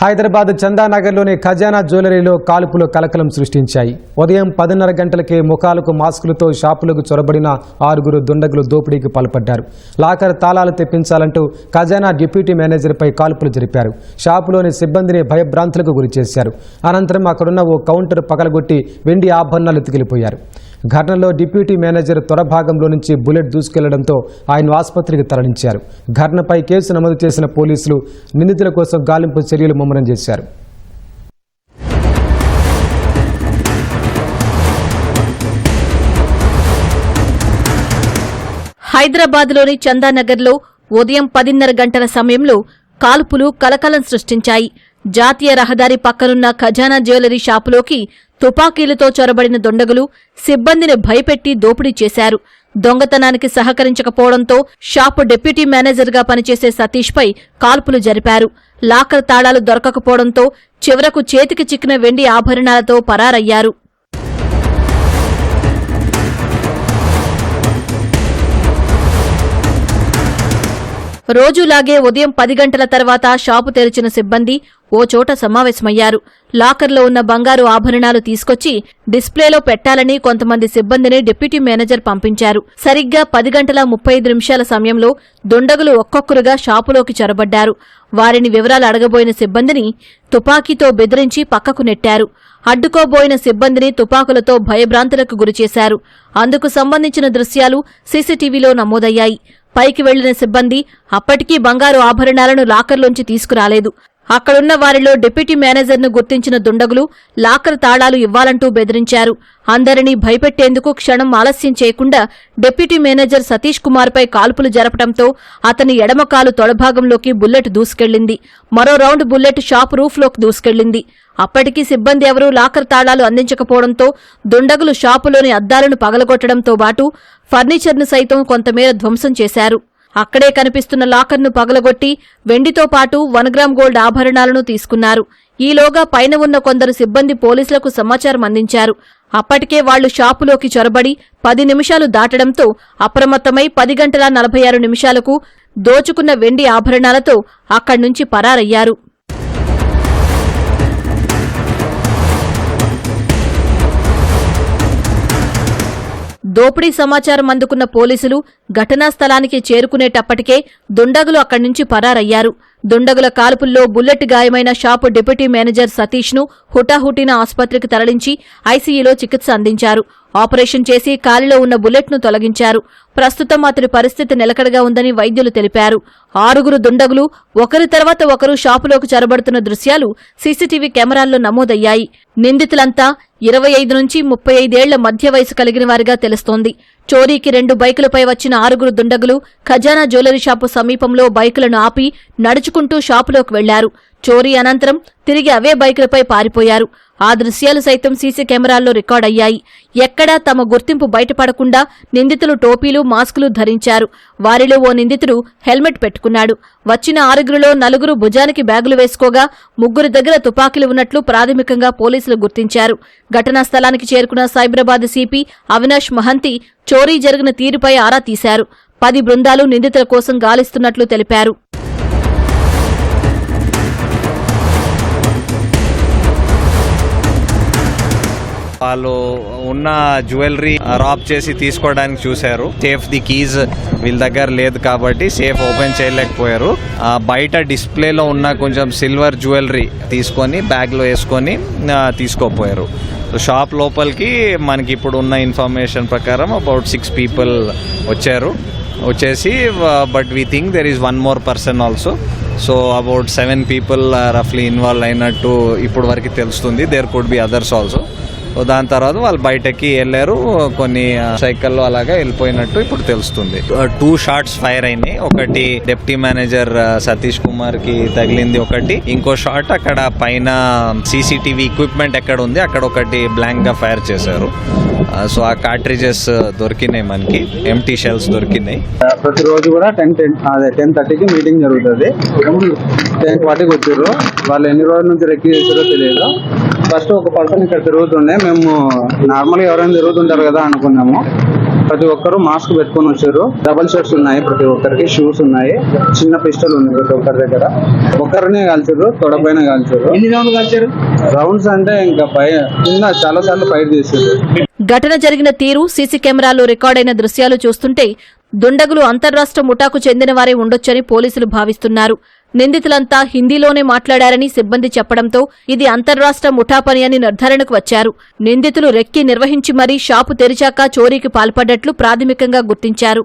హైదరాబాద్ చందానగర్లోని ఖజానా జ్యువెలరీలో కాల్పులు కలకలం సృష్టించాయి. ఉదయం పదిన్నర గంటలకే ముఖాలకు మాస్కులతో షాపులకు చొరబడిన ఆరుగురు దుండగులు దోపిడీకి పాల్పడ్డారు. లాకర్ తాళాలు తెప్పించాలంటూ ఖజానా డిప్యూటీ మేనేజర్పై కాల్పులు జరిపారు. షాపులోని సిబ్బందిని భయభ్రాంతులకు గురిచేశారు. అనంతరం అక్కడున్న ఓ కౌంటర్ పగలగొట్టి వెండి ఆభరణాలు తిగిలిపోయారు. ఘటనలో డిప్యూటీ మేనేజర్ త్వరభాగంలో నుంచి బుల్లెట్ దూసుకెళ్ళడంతో ఆయన ఆసుపత్రికి తరలించారు. ఘటనపై కేసు నమోదు చేసిన పోలీసులు నిందితుల కోసం గాలింపు చర్యలు ముమ్మరం చేశారు. హైదరాబాద్లోని చందానగర్లో ఉదయం పదిన్నర గంటల సమయంలో కాల్పులు కలకలం సృష్టించాయి. జాతీయ రహదారి పక్కనున్న ఖజానా జ్యువెలరీ షాపులోకి తుపాకీలతో చొరబడిన దొండగులు సిబ్బందిని భయపెట్టి దోపిడీ చేశారు. దొంగతనానికి సహకరించకపోవడంతో షాపు డిప్యూటీ మేనేజర్గా పనిచేసే సతీష్పై కాల్పులు జరిపారు. లాకర్ తాళాలు దొరకకపోవడంతో చివరకు చేతికి చిక్కిన వెండి ఆభరణాలతో పరారయ్యారు. రోజులాగే ఉదయం పది గంటల తర్వాత షాపు తెరిచిన సిబ్బంది ఓ చోట సమావేశమయ్యారు. లాకర్లో ఉన్న బంగారు ఆభరణాలు తీసుకొచ్చి డిస్ప్లేలో పెట్టాలని కొంతమంది సిబ్బందిని డిప్యూటీ మేనేజర్ పంపించారు. సరిగ్గా పది గంటల ముప్పై ఐదు నిమిషాల సమయంలో దుండగులు ఒక్కొక్కరుగా షాపులోకి చొరబడ్డారు. వారిని వివరాలు అడగబోయిన సిబ్బందిని తుపాకీతో బెదిరించి పక్కకు నెట్టారు. అడ్డుకోబోయిన సిబ్బందిని తుపాకులతో భయభ్రాంతులకు గురిచేశారు. అందుకు సంబంధించిన దృశ్యాలు సీసీటీవీలో నమోదయ్యాయి. పైకి వెళ్ళిన సిబ్బంది అప్పటికీ బంగారు ఆభరణాలను లాకర్లోంచి తీసుకురాలేదు. అక్కడున్న వారిలో డిప్యూటీ మేనేజర్ను గుర్తించిన దుండగులు లాకర్ తాళాలు ఇవ్వాలంటూ బెదిరించారు. అందరినీ భయపెట్టేందుకు క్షణం ఆలస్యం చేయకుండా డిప్యూటీ మేనేజర్ సతీష్ కుమార్పై కాల్పులు జరపడంతో అతని ఎడమకాలు తొడభాగంలోకి బుల్లెట్ దూసుకెళ్ళింది మరో రౌండ్ బుల్లెట్ షాప్ రూఫ్లోకి దూసుకెళ్ళింది అప్పటికీ సిబ్బంది ఎవరూ లాకర్ తాళాలు అందించకపోవడంతో దుండగులు షాపులోని అద్దాలను పగలగొట్టడంతో పాటు ఫర్నిచర్ను సైతం కొంతమేర ధ్వంసం చేశారు. అక్కడే కనిపిస్తున్న లాకర్ను పగలగొట్టి వెండితో పాటు వన్ గ్రామ్ గోల్డ్ ఆభరణాలను తీసుకున్నారు. ఈలోగా పైన ఉన్న కొందరు సిబ్బంది పోలీసులకు సమాచారం అందించారు. అప్పటికే వాళ్ళు షాపులోకి చొరబడి పది నిమిషాలు దాటడంతో అప్రమత్తమై పది గంటల నలభై ఆరు నిమిషాలకు దోచుకున్న వెండి ఆభరణాలతో అక్కడ్నుంచి పరారయ్యారు. దోపిడీ సమాచారం అందుకున్న పోలీసులు ఘటనా స్థలానికి చేరుకునేటప్పటికే దుండగులు అక్కడి నుంచి పరారయ్యారు. దుండగుల కాల్పుల్లో బుల్లెట్ గాయమైన షాపు డిప్యూటీ మేనేజర్ సతీష్ను హుటాహుటిన ఆసుపత్రికి తరలించి ఐసీయూలో చికిత్స అందించారు. ఆపరేషన్ చేసి కాలిలో ఉన్న బుల్లెట్ను తొలగించారు. ప్రస్తుతం అతడి పరిస్థితి నిలకడగా ఉందని వైద్యులు తెలిపారు. ఆరుగురు దుండగులు ఒకరి తర్వాత ఒకరు షాపులోకి చొరబడుతున్న దృశ్యాలు సీసీటీవీ కెమెరాల్లో నమోదయ్యాయి. నిందితులంతా ఇరవై ఐదు నుంచి ముప్పై ఐదేళ్ళ మధ్య వయసు కలిగిన వారిగా తెలుస్తోంది. చోరీకి రెండు బైకులపై వచ్చిన ఆరుగురు దుండగులు ఖజానా జ్యువెలరీ షాపు సమీపంలో బైకులను ఆపి నడుచుకుంటూ షాపులోకి వెళ్ళారు. చోరీ అనంతరం తిరిగి అవే బైకులపై పారిపోయారు. ఆ దృశ్యాలు సైతం సీసీ కెమెరాల్లో రికార్డయ్యాయి ఎక్కడా తమ గుర్తింపు బయటపడకుండా నిందితులు టోపీలు మాస్కులు ధరించారు. వారిలో ఓ నిందితుడు హెల్మెట్ పెట్టుకున్నాడు. వచ్చిన ఆరుగురిలో నలుగురు భుజానికి బ్యాగులు వేసుకోగా ముగ్గురు దగ్గర తుపాకీలు ఉన్నట్లు ప్రాథమికంగా పోలీసులు గుర్తించారు. ఘటనా స్థలానికి చేరుకున్న సైబరాబాద్ సిపి అవినాష్ మహంతి చోరీ జరిగిన తీరుపై ఆరా తీశారు. పది బృందాలు నిందితుల కోసం గాలిస్తున్నట్లు తెలిపారు. వాళ్ళు ఉన్న జ్యువెలరీ రాబ్ చేసి తీసుకోవడానికి చూశారు. సేఫ్ ది కీజ్ వీళ్ళ దగ్గర లేదు కాబట్టి సేఫ్ ఓపెన్ చేయలేకపోయారు. బయట డిస్ప్లేలో ఉన్న కొంచెం సిల్వర్ జ్యువెలరీ తీసుకొని బ్యాగ్లో వేసుకొని తీసుకోపోయారు. సో షాప్ లోపలికి మనకి ఇప్పుడు ఉన్న ఇన్ఫర్మేషన్ ప్రకారం అబౌట్ సిక్స్ పీపుల్ వచ్చారు. వచ్చేసి but we think there is one more person also so about seven people రఫ్లీ involve అయినట్టు ఇప్పుడు వరకు తెలుస్తుంది. There could be others also దాని తర్వాత వాళ్ళు బయటకి వెళ్ళారు. కొన్ని సైకిల్లో అలాగా వెళ్ళిపోయినట్టు ఇప్పుడు తెలుస్తుంది. టూ షాట్స్ ఫైర్ అయినాయి. ఒకటి డెప్యూటీ మేనేజర్ సతీష్ కుమార్కి తగిలింది ఒకటి. ఇంకో షాట్ అక్కడ పైన సీసీటీవీ ఎక్విప్మెంట్ ఎక్కడ ఉంది అక్కడ ఒకటి బ్లాంక్గా ఫైర్ చేశారు. సో ఆ కార్ట్రిజెస్ దొరికినాయి మనకి. ఎంటీ షెల్స్ దొరికినాయి. ప్రతిరోజు కూడా టెన్ టెన్ అదే టెన్ థర్టీకి మీటింగ్ జరుగుతుంది. టెన్ ఫార్టీకి వచ్చారు. వాళ్ళు ఎన్ని రోజుల నుంచి రెక్కి చేసారో తెలియదు. ఫస్ట్ ఒక పర్సన్ ఇక్కడ తిరుగుతుండే. మేము నార్మల్గా ఎవరైనా తిరుగుతుంటారు కదా అనుకున్నాము. ప్రతి ఒక్కరు మాస్క్ పెట్టుకొని వచ్చారు. డబల్ షర్ట్స్ ఉన్నాయి ప్రతి ఒక్కరికి. షూస్ ఉన్నాయి. చిన్న పిస్టల్ ఉంది ప్రతి ఒక్కరి దగ్గర. ఒక్కరినే కాల్చారు తొడపైన కలిచారు. రౌండ్స్ అంటే ఇంకా పై కింద చాలా సార్లు ఫైట్ చేసారు ఘటన జరిగిన తీరు సీసీ కెమెరాలో రికార్డైన దృశ్యాలు చూస్తుంటే దుండగులు అంతర్రాష్ట్ర ముఠాకు చెందిన వారే ఉండొచ్చని పోలీసులు భావిస్తున్నారు. నిందితులంతా హిందీలోనే మాట్లాడారని సిబ్బంది చెప్పడంతో ఇది అంతర్రాష్ట్ర ముఠా పని అని నిర్ధారణకు వచ్చారు. నిందితులు రెక్కి నిర్వహించి మరీ షాపు తెరిచాక చోరీకి పాల్పడ్డట్లు ప్రాథమికంగా గుర్తించారు.